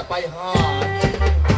จะไปหา